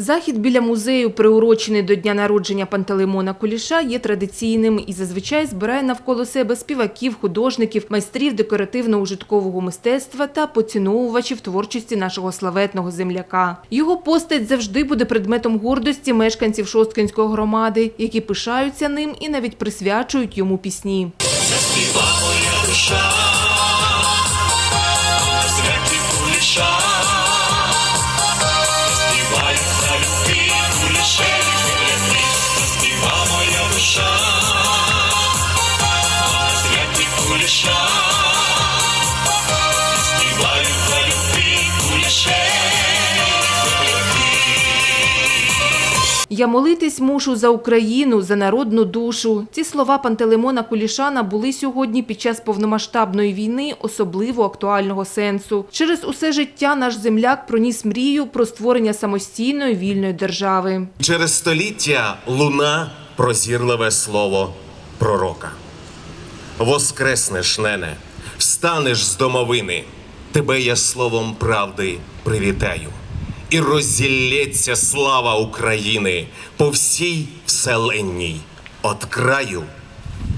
Захід біля музею, приурочений до дня народження Пантелеймона Куліша, є традиційним і зазвичай збирає навколо себе співаків, художників, майстрів декоративно-ужиткового мистецтва та поціновувачів творчості нашого славетного земляка. Його постать завжди буде предметом гордості мешканців Шосткинської громади, які пишаються ним і навіть присвячують йому пісні. Святі Я молитись мушу за Україну, за народну душу. Ці слова Пантелеймона Кулішана були сьогодні під час повномасштабної війни особливо актуального сенсу. Через усе життя наш земляк проніс мрію про створення самостійної вільної держави. Через століття луна прозірливе слово пророка. Воскреснеш, нене, встанеш з домовини, тебе я словом правди привітаю. І розілється слава України по всій вселенній, от краю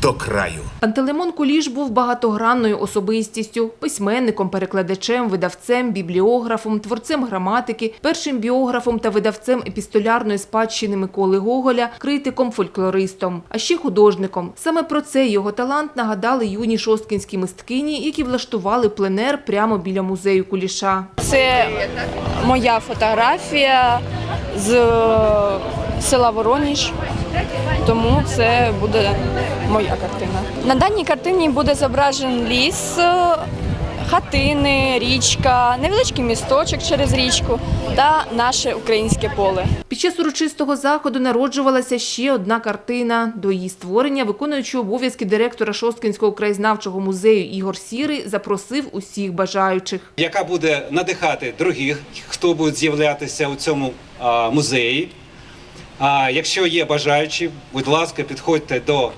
до краю. Пантелеймон Куліш був багатогранною особистістю, письменником, перекладачем, видавцем, бібліографом, творцем граматики, першим біографом та видавцем епістолярної спадщини Миколи Гоголя, критиком, фольклористом, а ще художником. Саме про цей його талант нагадали юні шосткінські мисткині, які влаштували пленер прямо біля музею Куліша. Це моя фотографія з е, села Вороніж, тому це буде моя картина. На даній картині буде зображен ліс, е, хатини, річка, невеличкий місточок через річку та наше українське поле. Під час урочистого заходу народжувалася ще одна картина. До її створення виконуючий обов'язки директора Шосткинського краєзнавчого музею Ігор Сірий запросив усіх бажаючих. яка буде надихати других, хто буде з'являтися у цьому музеї. А якщо є бажаючі, будь ласка, підходьте до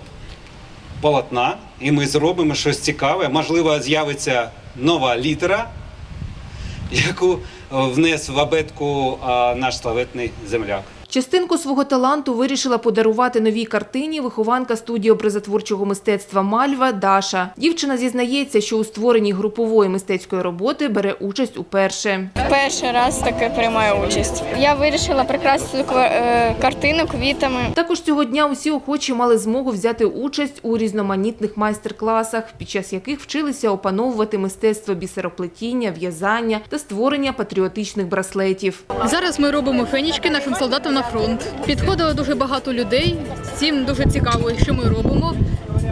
полотна, і ми зробимо щось цікаве. Можливо, з'явиться нова літера, яку внес в абетку наш славетний земляк. Частинку свого таланту вирішила подарувати новій картині вихованка студії образотворчого мистецтва Мальва Даша. Дівчина зізнається, що у створенні групової мистецької роботи бере участь уперше. Перший раз таке приймаю участь. Я вирішила прикрасити е, картину квітами. Також цього дня усі охочі мали змогу взяти участь у різноманітних майстер-класах, під час яких вчилися опановувати мистецтво бісероплетіння, в'язання та створення патріотичних браслетів. Зараз ми робимо фенічки нашим солдатам на фронт. Підходило дуже багато людей. Всім дуже цікаво, що ми робимо.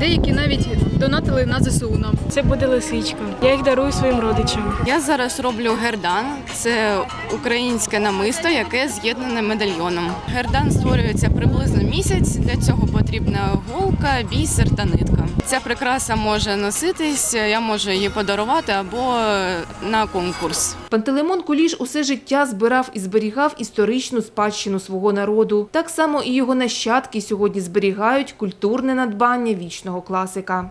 Деякі навіть донатили на ЗСУ нам. Це буде лисичка. Я їх дарую своїм родичам. Я зараз роблю гердан. Це українське намисто, яке з'єднане медальйоном. Гердан створюється приблизно місяць. Для цього потрібна голка, бісер та нитка. Ця прикраса може носитись, я можу її подарувати або на конкурс. Пантелеймон Куліш усе життя збирав і зберігав історичну спадщину свого народу. Так само і його нащадки сьогодні зберігають культурне надбання вічного класика.